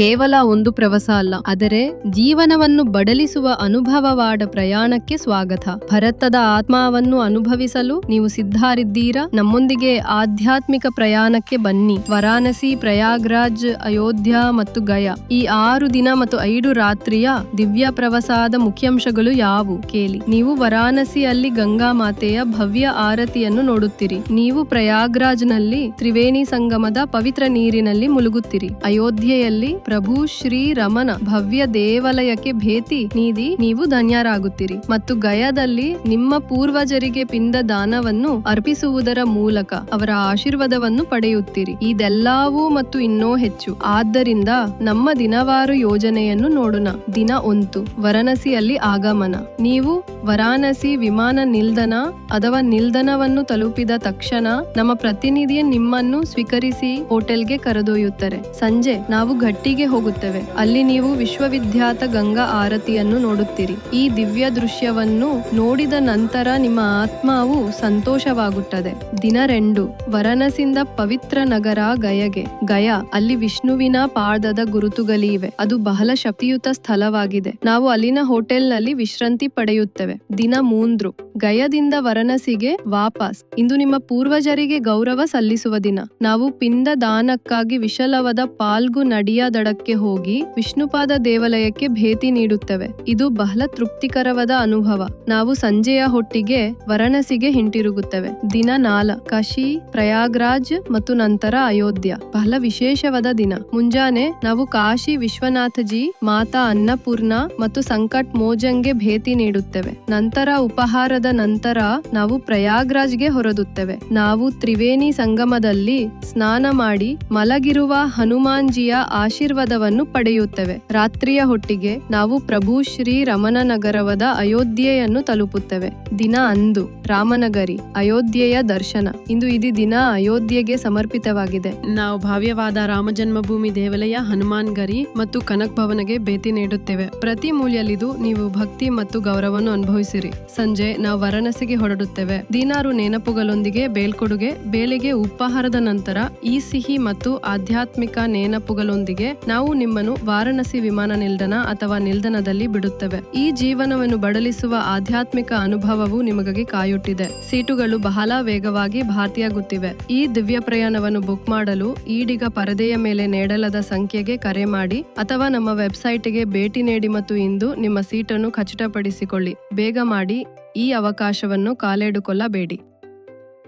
ಕೇವಲ ಒಂದು ಪ್ರವಾಸ ಅಲ್ಲ, ಆದರೆ ಜೀವನವನ್ನು ಬಡಲಿಸುವ ಅನುಭವವಾದ ಪ್ರಯಾಣಕ್ಕೆ ಸ್ವಾಗತ. ಭರತದ ಆತ್ಮವನ್ನು ಅನುಭವಿಸಲು ನೀವು ಸಿದ್ಧರಿದ್ದೀರಾ? ನಮ್ಮೊಂದಿಗೆ ಆಧ್ಯಾತ್ಮಿಕ ಪ್ರಯಾಣಕ್ಕೆ ಬನ್ನಿ. ವಾರಾಣಸಿ, ಪ್ರಯಾಗ್ರಾಜ್, ಅಯೋಧ್ಯ ಮತ್ತು ಗಯಾ. ಈ ಆರು ದಿನ ಮತ್ತು ಐದು ರಾತ್ರಿಯ ದಿವ್ಯ ಪ್ರವಾಸದ ಮುಖ್ಯಾಂಶಗಳು ಯಾವುವು? ಕೇಳಿ. ನೀವು ವಾರಾಣಸಿಯಲ್ಲಿ ಗಂಗಾ ಮಾತೆಯ ಭವ್ಯ ಆರತಿಯನ್ನು ನೋಡುತ್ತೀರಿ. ನೀವು ಪ್ರಯಾಗ್ರಾಜ್ನಲ್ಲಿ ತ್ರಿವೇಣಿ ಸಂಗಮದ ಪವಿತ್ರ ನೀರಿನಲ್ಲಿ ಮುಳುಗುತ್ತೀರಿ. ಅಯೋಧ್ಯೆಯಲ್ಲಿ ಪ್ರಭು ಶ್ರೀ ರಮನ ಭವ್ಯ ದೇವಾಲಯಕ್ಕೆ ಭೇಟಿ ನೀಡಿ ನೀವು ಧನ್ಯರಾಗುತ್ತೀರಿ ಮತ್ತು ಗಯಾದಲ್ಲಿ ನಿಮ್ಮ ಪೂರ್ವಜರಿಗೆ ಪಿಂದ ದಾನವನ್ನು ಅರ್ಪಿಸುವುದರ ಮೂಲಕ ಅವರ ಆಶೀರ್ವಾದವನ್ನು ಪಡೆಯುತ್ತೀರಿ. ಇದೆಲ್ಲವೂ ಮತ್ತು ಇನ್ನೂ ಹೆಚ್ಚು. ಆದ್ದರಿಂದ ನಮ್ಮ ದಿನವಾರು ಯೋಜನೆಯನ್ನು ನೋಡೋಣ. ದಿನ ಒಂದು ವಾರಾಣಸಿಯಲ್ಲಿ ಆಗಮನ. ನೀವು ವಾರಾಣಸಿ ವಿಮಾನ ನಿಲ್ದಾಣ ಅಥವಾ ನಿಲ್ದಾಣವನ್ನು ತಲುಪಿದ ತಕ್ಷಣ ನಮ್ಮ ಪ್ರತಿನಿಧಿಯ ನಿಮ್ಮನ್ನು ಸ್ವೀಕರಿಸಿ ಹೋಟೆಲ್ಗೆ ಕರೆದೊಯ್ಯುತ್ತಾರೆ. ಸಂಜೆ ನಾವು ಹೋಗುತ್ತೇವೆ. ಅಲ್ಲಿ ನೀವು ವಿಶ್ವವಿದ್ಯಾತ ಗಂಗಾ ಆರತಿಯನ್ನು ನೋಡುತ್ತೀರಿ. ಈ ದಿವ್ಯ ದೃಶ್ಯವನ್ನು ನೋಡಿದ ನಂತರ ನಿಮ್ಮ ಆತ್ಮವು ಸಂತೋಷವಾಗುತ್ತದೆ. ದಿನ ರೆಂಡು, ವರನಸಿಂದ ಪವಿತ್ರ ನಗರ ಗಯಗೆ. ಗಯ, ಅಲ್ಲಿ ವಿಷ್ಣುವಿನ ಪಾದದ ಗುರುತುಗಳಿವೆ. ಅದು ಬಹಳ ಶಕ್ತಿಯುತ ಸ್ಥಳವಾಗಿದೆ. ನಾವು ಅಲ್ಲಿನ ಹೋಟೆಲ್ನಲ್ಲಿ ವಿಶ್ರಾಂತಿ ಪಡೆಯುತ್ತೇವೆ. ದಿನ ಮೂಂದ್ರು, ಗಯದಿಂದ ವರನಸಿಗೆ ವಾಪಸ್. ಇಂದು ನಿಮ್ಮ ಪೂರ್ವಜರಿಗೆ ಗೌರವ ಸಲ್ಲಿಸುವ ದಿನ. ನಾವು ಪಿಂಡ ದಾನಕ್ಕಾಗಿ ವಿಶಲವಾದ ಪಾಲ್ಗು ನಡಿಯ ದಡಕ್ಕೆ ಹೋಗಿ ವಿಷ್ಣುಪಾದ ದೇವಾಲಯಕ್ಕೆ ಭೇಟಿ ನೀಡುತ್ತೇವೆ. ಇದು ಬಹಳ ತೃಪ್ತಿಕರವಾದ ಅನುಭವ. ನಾವು ಸಂಜೆಯ ಹೊಟ್ಟಿಗೆ ವಾರಾಣಸಿಗೆ ಹಿಂತಿರುಗುತ್ತವೆ. ದಿನ ನಾಲ ಕಾಶಿ, ಪ್ರಯಾಗ್ರಾಜ್ ಮತ್ತು ನಂತರ ಅಯೋಧ್ಯ. ಬಹಳ ವಿಶೇಷವಾದ ದಿನ. ಮುಂಜಾನೆ ನಾವು ಕಾಶಿ ವಿಶ್ವನಾಥಜಿ, ಮಾತಾ ಅನ್ನಪೂರ್ಣ ಮತ್ತು ಸಂಕಟ್ ಮೋಜಂಗೆ ಭೇಟಿ ನೀಡುತ್ತೇವೆ. ನಂತರ ಉಪಹಾರದ ನಂತರ ನಾವು ಪ್ರಯಾಗ್ರಾಜ್ಗೆ ಹೊರಡುತ್ತೇವೆ. ನಾವು ತ್ರಿವೇಣಿ ಸಂಗಮದಲ್ಲಿ ಸ್ನಾನ ಮಾಡಿ ಮಲಗಿರುವ ಹನುಮಾನ್ಜಿಯ ಆಶೀರ್ವಾದವನ್ನು ಪಡೆಯುತ್ತೇವೆ. ರಾತ್ರಿಯ ಹೊಟ್ಟಿಗೆ ನಾವು ಪ್ರಭು ಶ್ರೀ ರಮನ ನಗರವಾದ ಅಯೋಧ್ಯೆಯನ್ನು ತಲುಪುತ್ತೇವೆ. ದಿನ ಅಂದು ರಾಮನಗರಿ, ಅಯೋಧ್ಯೆಯ ದರ್ಶನ. ಇಂದು ಇಡೀ ದಿನ ಅಯೋಧ್ಯೆಗೆ ಸಮರ್ಪಿತವಾಗಿದೆ. ನಾವು ಭಾವ್ಯವಾದ ರಾಮ ಜನ್ಮಭೂಮಿ ದೇವಾಲಯ ಹನುಮಾನ್ ಗರಿ ಮತ್ತು ಕನಕ್ ಭವನಗೆ ಭೇಟಿ ನೀಡುತ್ತೇವೆ. ಪ್ರತಿ ಮೂಲೆಯಲ್ಲಿದು ನೀವು ಭಕ್ತಿ ಮತ್ತು ಗೌರವವನ್ನು ಅನುಭವಿಸಿರಿ. ಸಂಜೆ ನಾವು ವಾರಾಣಸಿಗೆ ಹೊರಡುತ್ತೇವೆ. ದಿನಾರು ನೆನಪುಗಳೊಂದಿಗೆ ಬೇಲ್ಕೊಡುಗೆ, ಬೇಲೆಗೆ ಉಪಹಾರದ ನಂತರ ಈ ಸಿಹಿ ಮತ್ತು ಆಧ್ಯಾತ್ಮಿಕ ನೆನಪುಗಳೊಂದಿಗೆ ನಾವು ನಿಮ್ಮನ್ನು ವಾರಾಣಸಿ ವಿಮಾನ ನಿಲ್ದಾಣ ಅಥವಾ ನಿಲ್ದಾಣದಲ್ಲಿ ಬಿಡುತ್ತೇವೆ. ಈ ಜೀವನವನ್ನು ಬಡಲಿಸುವ ಆಧ್ಯಾತ್ಮಿಕ ಅನುಭವವು ನಿಮಗಾಗಿ ಕಾಯುತ್ತಿದೆ ಸೀಟುಗಳು ಬಹಳ ವೇಗವಾಗಿ ಭಾರತೀಯಾಗುತ್ತಿವೆ. ಈ ದಿವ್ಯ ಪ್ರಯಾಣವನ್ನು ಬುಕ್ ಮಾಡಲು ಈಡಿಗ ಪರದೆಯ ಮೇಲೆ ನೀಡಲಾದ ಸಂಖ್ಯೆಗೆ ಕರೆ ಮಾಡಿ ಅಥವಾ ನಮ್ಮ ವೆಬ್ಸೈಟ್ಗೆ ಭೇಟಿ ನೀಡಿ ಮತ್ತು ಇಂದು ನಿಮ್ಮ ಸೀಟನ್ನು ಖಚಿತಪಡಿಸಿಕೊಳ್ಳಿ. ಬೇಗ ಮಾಡಿ ಈ ಅವಕಾಶವನ್ನು ಕಾಲೆಡುಕೊಳ್ಳಬೇಡಿ